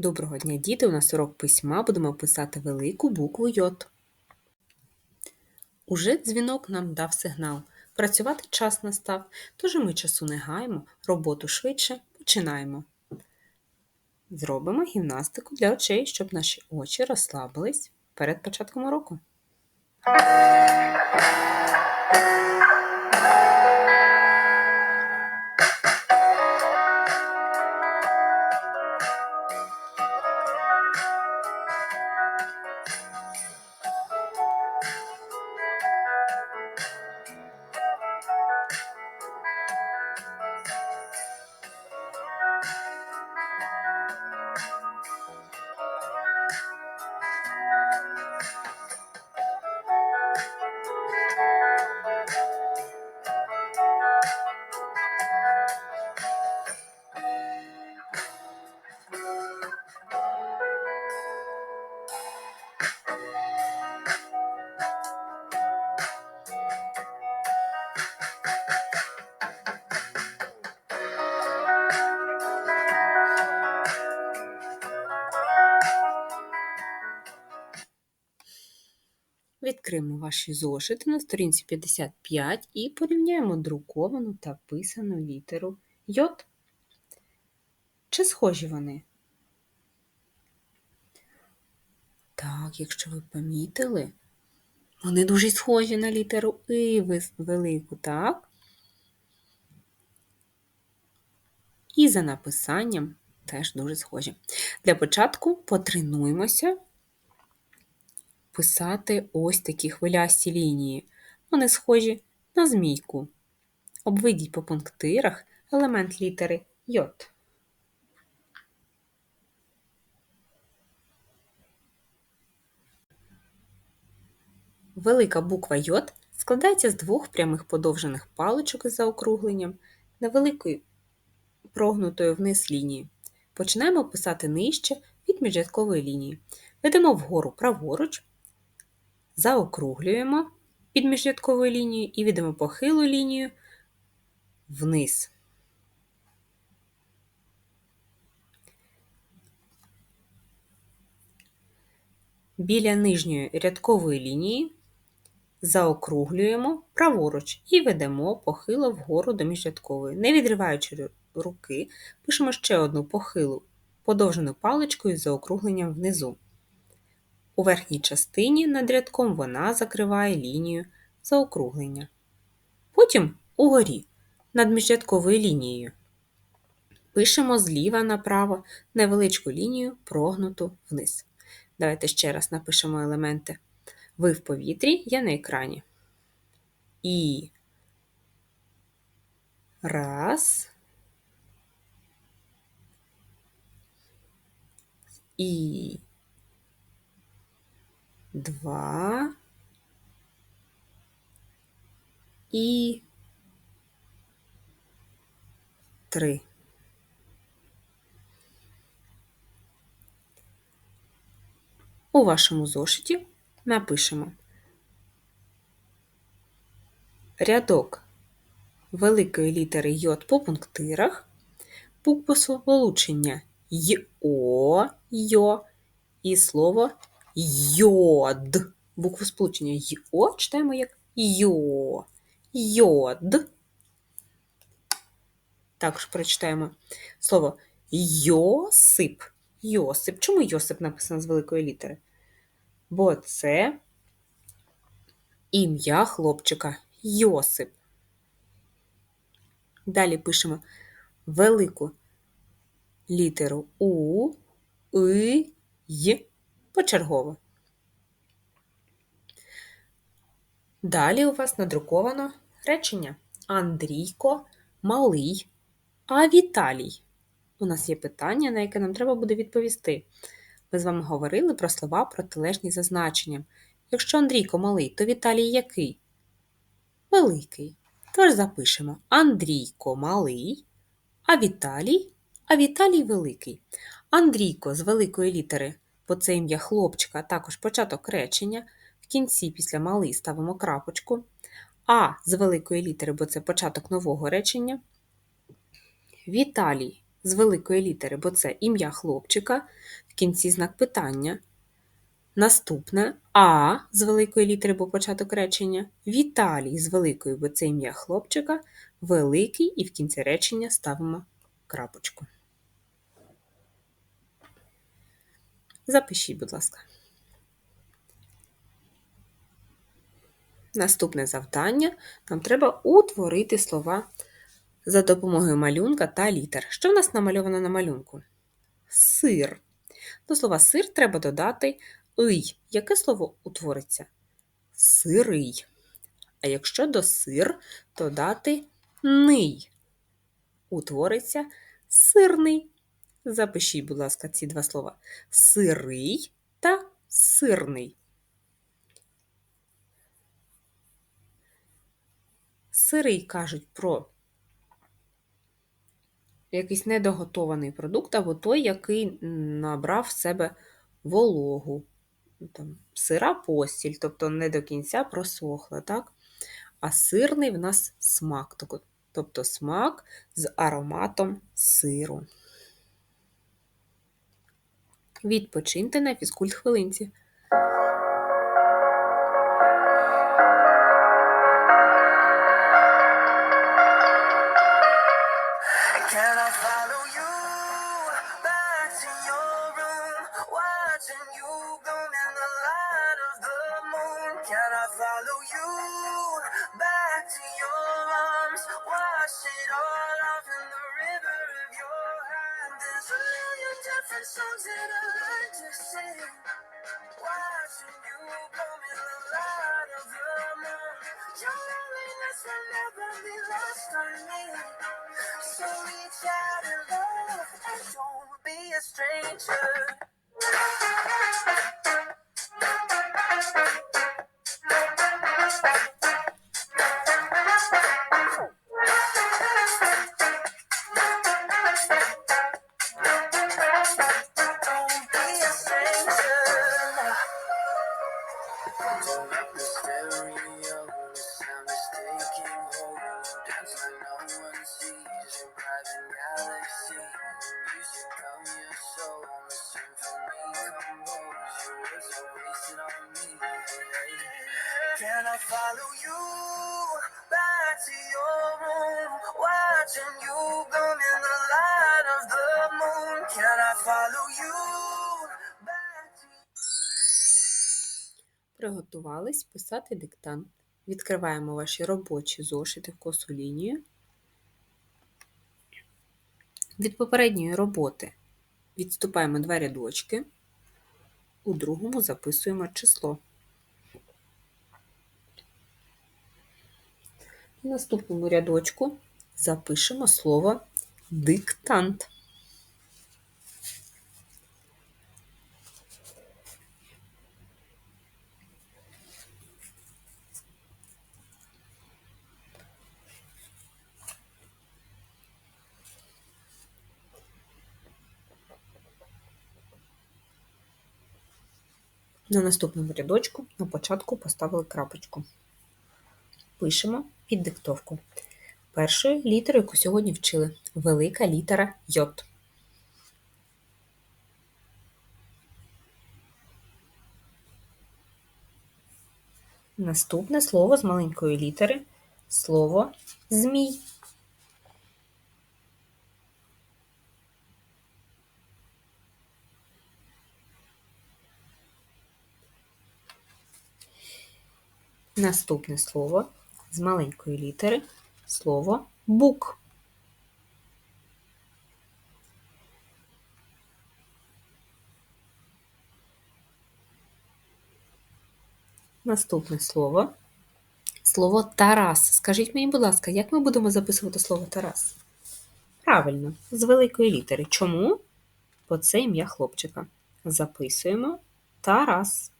Доброго дня, діти! У нас урок письма. Будемо писати велику букву Йод. Уже дзвінок нам дав сигнал. Працювати час настав, тож ми часу не гаємо, роботу швидше починаємо. Зробимо гімнастику для очей, щоб наші очі розслабились перед початком уроку. Відкриємо ваші зошити на сторінці 55 і порівняємо друковану та писану літеру Йод. Чи схожі вони? Так, якщо ви помітили, вони дуже схожі на літеру І велику, так? І за написанням теж дуже схожі. Для початку потренуємося писати ось такі хвилясті лінії. Вони схожі на змійку. Обведіть по пунктирах елемент літери Й. Велика буква Й складається з двох прямих подовжених паличок із заокругленням невеликої прогнутої вниз лінії. Починаємо писати нижче від міжрядкової лінії. Ведемо вгору праворуч, заокруглюємо під міжрядковою лінією і відемо похилу лінію вниз. Біля нижньої рядкової лінії заокруглюємо праворуч і ведемо похило вгору до міжрядкової. Не відриваючи руки, пишемо ще одну похилу подовжену паличкою з заокругленням внизу. У верхній частині над рядком вона закриває лінію заокруглення. Потім угорі над міжрядковою лінією. Пишемо зліва направо невеличку лінію прогнуту вниз. Давайте ще раз напишемо елементи. Ви в повітрі, я на екрані. І раз. І два і три. У вашому зошиті напишемо рядок великої літери Й по пунктирах, букву сполучення ЙО, ЙО і слово йод. Букву сполучення ЙО читаємо як йо. Йод. Також прочитаємо слово Йосип. Йосип. Чому Йосип написано з великої літери? Бо це ім'я хлопчика Йосип. Далі пишемо велику літеру У, И, Й почергово. Далі у вас надруковано речення Андрійко малий, а Віталій. У нас є питання, на яке нам треба буде відповісти. Ми з вами говорили про слова протилежні за значенням. Якщо Андрійко малий, то Віталій який? Великий. Тож запишемо Андрійко малий, а Віталій, а Віталій великий. Андрійко з великої літери бо це ім'я хлопчика, також початок речення. В кінці після малий ставимо крапочку. А з великої літери, бо це початок нового речення. Віталій з великої літери, бо це ім'я хлопчика, в кінці знак питання. Наступне А з великої літери, бо початок речення. Віталій з великої, бо це ім'я хлопчика, великий, і в кінці речення ставимо крапочку. Запишіть, будь ласка. Наступне завдання. Нам треба утворити слова за допомогою малюнка та літер. Що в нас намальовано на малюнку? Сир. До слова сир треба додати ий. Яке слово утвориться? Сирий. А якщо до сир, то дати ний. Утвориться сирний. Запишіть, будь ласка, ці два слова: сирий та сирний. Сирий кажуть про якийсь недоготований продукт, або той, який набрав в себе вологу. Там, Сира постіль, тобто не до кінця просохла. так? А сирний в нас смак, тобто смак з ароматом сиру. Відпочиньте на фізкульт хвилинці. Can I follow you million songs that I learned to sing, watching you in the light of the moon. Your loneliness will never be lost on me. So reach out and love and don't be a stranger. I follow you back to your room, watching you bloom in the light of the moon? Can I follow you back to Приготувались писати диктант. Відкриваємо ваші робочі зошити в косу лінію. Від попередньої роботи відступаємо два рядочки. У другому записуємо число. В наступному рядочку запишемо слово диктант. На наступному рядочку на початку поставили крапочку. Пишемо під диктовку. Першою літерою, яку сьогодні вчили, велика літера Й. Наступне слово з маленької літери слово змій. Наступне слово з маленької літери слово бук. Наступне слово слово Тарас. Скажіть мені, будь ласка, як ми будемо записувати слово Тарас? Правильно, з великої літери. Чому? Бо це ім'я хлопчика. Записуємо Тарас.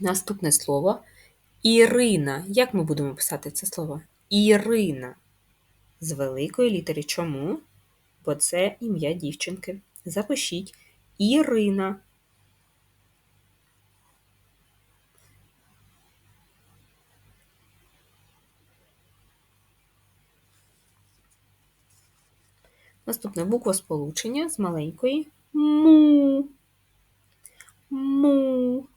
Наступне слово Ірина. Як ми будемо писати це слово? Ірина. З великої літери. Чому? Бо це ім'я дівчинки. Запишіть Ірина. Наступне буква сполучення з маленької му. Му.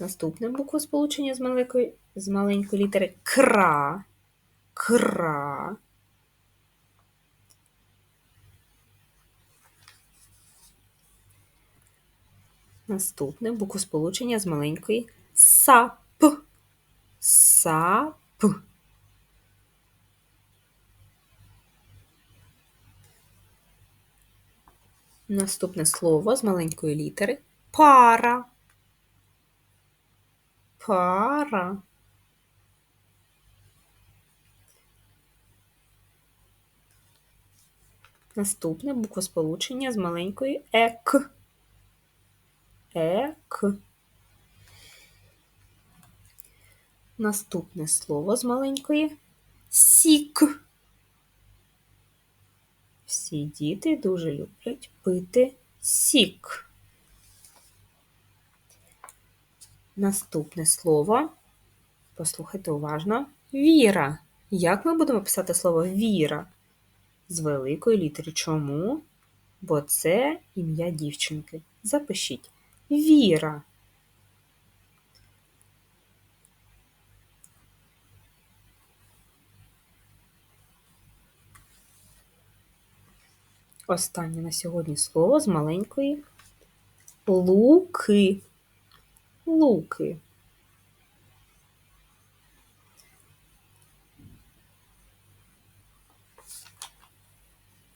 Наступне буква сполучення з маленької, з маленької літери кра. Кра. Наступне буква сполучення з маленької сап. Сап. Наступне слово з маленької літери пара. Пара. Наступне буквосполучення з маленької ек. Ек. Наступне слово з маленької сік. Всі діти дуже люблять пити сік. Наступне слово. Послухайте уважно. Віра. Як ми будемо писати слово віра? З великої літери. Чому? Бо це ім'я дівчинки. Запишіть. Віра. Останнє на сьогодні слово з маленької луки. Луки.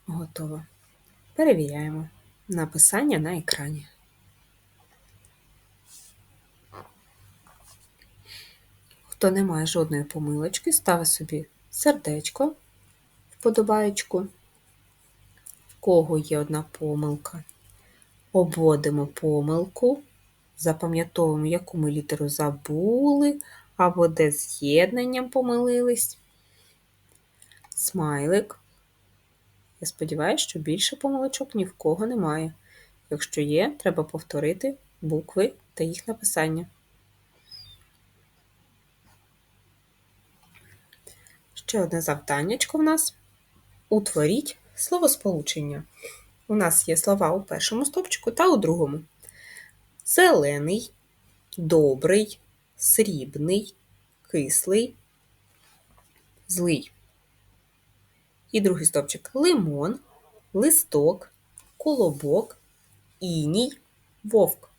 Готово. Перевіряємо. Написання на екрані. Хто не має жодної помилочки, ставить собі сердечко, вподобаєчку. В кого є одна помилка. Обводимо помилку, запам'ятовуємо, яку ми літеру забули, або де з'єднанням помилились. Смайлик. Я сподіваюся, що більше помилочок ні в кого немає. Якщо є, треба повторити букви та їх написання. Ще одне завданнячко в нас. Утворіть словосполучення. У нас є слова у першому стопчику та у другому. Зелений, добрий, срібний, кислий, злий. І другий стопчик лимон, листок, колобок, іній, вовк.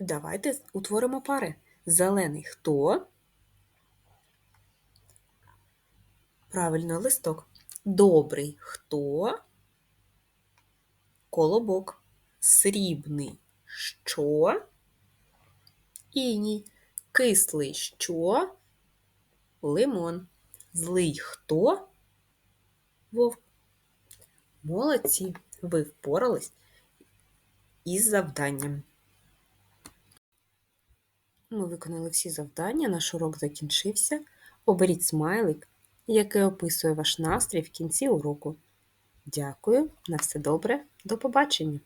Давайте утворимо пари. Зелений хто? Правильно, листок. Добрий хто? Колобок. Срібний що? Іній. Кислий що? Лимон. Злий хто? Вовк. Молодці. Ви впорались із завданням. Ми виконали всі завдання, наш урок закінчився. Оберіть смайлик, який описує ваш настрій в кінці уроку. Дякую, на все добре, до побачення!